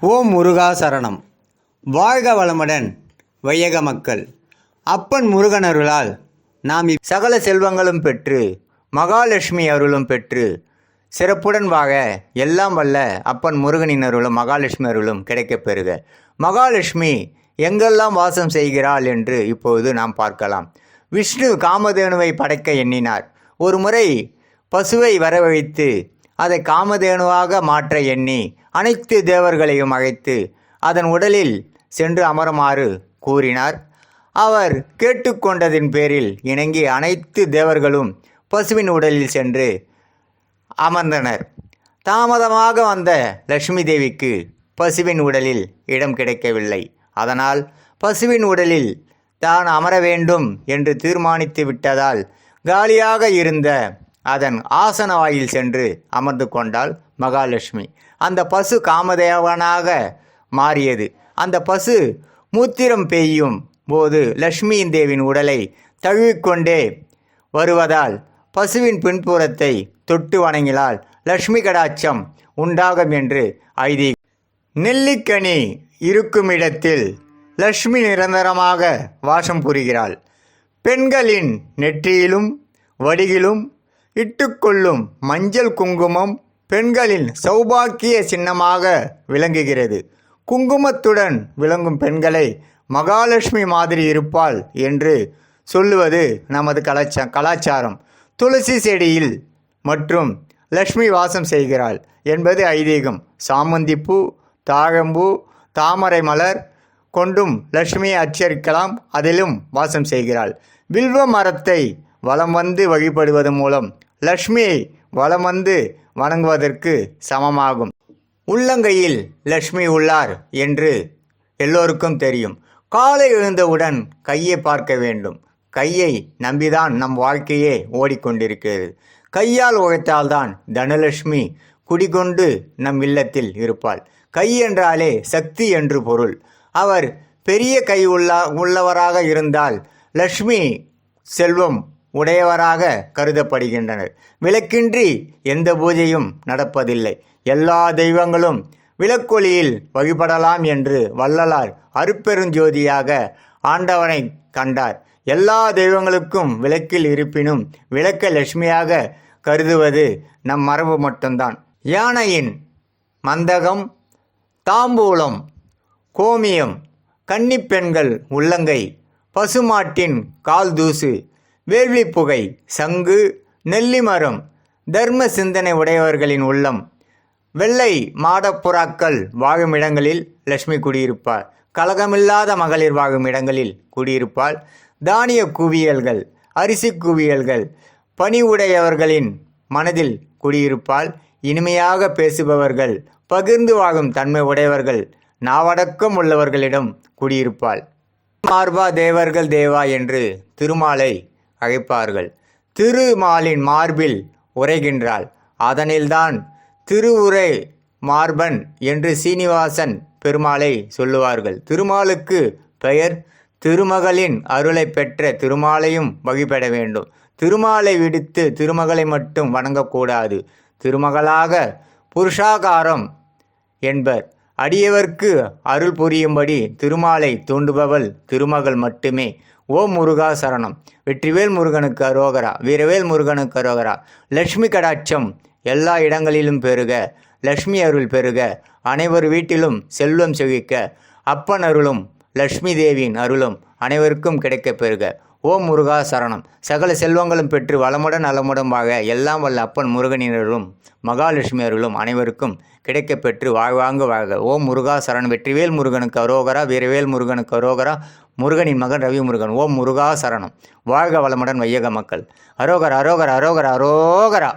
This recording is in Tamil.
ஓம் முருகா சரணம். வாழ்க வளமுடன் வையக மக்கள். அப்பன் முருகன் அருளால் நாம் சகல செல்வங்களும் பெற்று மகாலட்சுமி அருளும் பெற்று சிறப்புடன் வாழ எல்லாம் வல்ல அப்பன் முருகனின் அருளும் மகாலட்சுமி அருளும் கிடைக்கப் பெறுக. மகாலட்சுமி எங்கெல்லாம் வாசம் செய்கிறாள் என்று இப்போது நாம் பார்க்கலாம். விஷ்ணு காமதேனுவை படைக்க எண்ணினார். ஒரு முறை பசுவை வரவழைத்து அதை காமதேனுவாக மாற்ற எண்ணி அனைத்து தேவர்களையும் அழைத்து அதன் உடலில் சென்று அமருமாறு கூறினார். அவர் கேட்டுக்கொண்டதின் பேரில் இணங்கி அனைத்து தேவர்களும் பசுவின் உடலில் சென்று அமர்ந்தனர். தாமதமாக வந்த லட்சுமி தேவிக்கு பசுவின் உடலில் இடம் கிடைக்கவில்லை. அதனால் பசுவின் உடலில் தான் அமர வேண்டும் என்று தீர்மானித்து விட்டதால் காலியாக இருந்த அதன் ஆசன வாயில் சென்று அமர்ந்து கொண்டாள் மகாலட்சுமி. அந்த பசு காமதேவனாக மாறியது. அந்த பசு மூத்திரம் பெய்யும் போது லட்சுமியின் தேவின் உடலை தழுவிக்கொண்டே வருவதால் பசுவின் பின்புறத்தை தொட்டு வணங்கினால் லட்சுமி கடாட்சம் உண்டாகும் என்று ஐதி நெல்லிக்கனி இருக்கும் இடத்தில் லட்சுமி நிரந்தரமாக வாசம் புரிகிறாள். பெண்களின் நெற்றியிலும் வடிகிலும் இட்டுக்கொள்ளும் மஞ்சள் குங்குமம் பெண்களின் சௌபாக்கிய சின்னமாக விளங்குகிறது. குங்குமத்துடன் விளங்கும் பெண்களை மகாலட்சுமி மாதிரி இருப்பாள் என்று சொல்லுவது நமது கலாச்சா கலாச்சாரம். துளசி செடியில் மற்றும் லக்ஷ்மி வாசம் செய்கிறாள் என்பது ஐதீகம். சாமந்திப்பூ தாழம்பூ தாமரை மலர் கொண்டும் லட்சுமியை அச்சரிக்கலாம் அதிலும் வாசம் செய்கிறாள். வில்வ மரத்தை வலம் வந்து வழிபடுவது மூலம் லக்ஷ்மியை வலம் வந்து வணங்குவதற்கு சமமாகும். உள்ளங்கையில் லக்ஷ்மி உள்ளார் என்று எல்லோருக்கும் தெரியும். காலை எழுந்தவுடன் கையை பார்க்க வேண்டும். கையை நம்பிதான் நம் வாழ்க்கையே ஓடிக்கொண்டிருக்கிறது. கையால் உழைத்தால்தான் தனலட்சுமி குடிகொண்டு நம் இல்லத்தில் இருப்பாள். கை என்றாலே சக்தி என்று பொருள். அவர் பெரிய கை உள்ள உள்ளவராக இருந்தால் லக்ஷ்மி செல்வம் உடையவராக கருதப்படுகின்றனர். விளக்கின்றி எந்த பூஜையும் நடப்பதில்லை. எல்லா தெய்வங்களும் விளக்கொலியில் வழிபடலாம் என்று வள்ளலார் அருப்பெருஞ்சோதியாக ஆண்டவனை கண்டார். எல்லா தெய்வங்களுக்கும் விளக்கில் இருப்பினும் விளக்க லட்சுமியாக கருதுவது நம் மரபு மட்டும்தான். யானையின் மந்தகம் தாம்பூலம் கோமியம் கன்னிப்பெண்கள் உள்ளங்கை பசுமாட்டின் கால்தூசு வேள்வி புகை சங்கு நெல்லிமரம் தர்ம சிந்தனை உடையவர்களின் உள்ளம். வெள்ளை மாடப்புறாக்கள் வாழும் இடங்களில் லட்சுமி குடியிருப்பார் கலகமில்லாத மகளிர் வாழும் இடங்களில் குடியிருப்பாள். தானிய குவியல்கள் அரிசி குவியல்கள் பணிவுடையவர்களின் மனதில் குடியிருப்பால் இனிமையாக பேசுபவர்கள் பகிர்ந்து வாழும் தன்மை உடையவர்கள் நாவடக்கம் உள்ளவர்களிடம் குடியிருப்பாள். மார்பா தேவர்கள் தேவா என்று திருமாலை அழைப்பார்கள். திருமாலின் மார்பில் உரைகின்றாள். அதனில்தான் திருவுரை மார்பன் என்று சீனிவாசன் பெருமாளை சொல்லுவார்கள். திருமாலுக்கு பெயர் திருமகளின் அருளை பெற்ற திருமாலையும் வழிபட வேண்டும். திருமாலை விடுத்து திருமகளை மட்டும் வணங்கக்கூடாது. திருமகளாக புருஷாகாரம் என்பர். அடியவர்க்கு அருள் புரியும்படி திருமாலை தூண்டுபவள் திருமகள் மட்டுமே. ஓம் முருகா சரணம். வெற்றிவேல் முருகனுக்கு அரோகரா வீரவேல் முருகனுக்கு அரோகரா. லக்ஷ்மி கடாட்சம் எல்லா இடங்களிலும் பெருக லக்ஷ்மி அருள் பெருக அனைவர் வீட்டிலும் செல்வம் செழிக்க அப்பன் அருளும் லக்ஷ்மி தேவியின் அருளும் அனைவருக்கும் கிடைக்க பெறுக. ஓம் முருகா சரணம். சகல செல்வங்களும் பெற்று வளமுடன் நலமுடன் வாழ எல்லாம் வல்ல அப்பன் முருகனினர்களும் அருளும் மகாலட்சுமி அனைவருக்கும் கிடைக்கப் பெற்று வாழ்வாங்கு வாழ்க ஓம் முருகா சரணம். வெற்றிவேல் முருகனுக்கு அரோகரா வீரவேல் முருகனுக்கு அரோகரா முருகனின் மகன் ரவி முருகன் ஓம் முருகா சரணம். வாழ்க வளமுடன் வையக மக்கள். அரோகர் அரோகர் அரோகர் அரோகரா.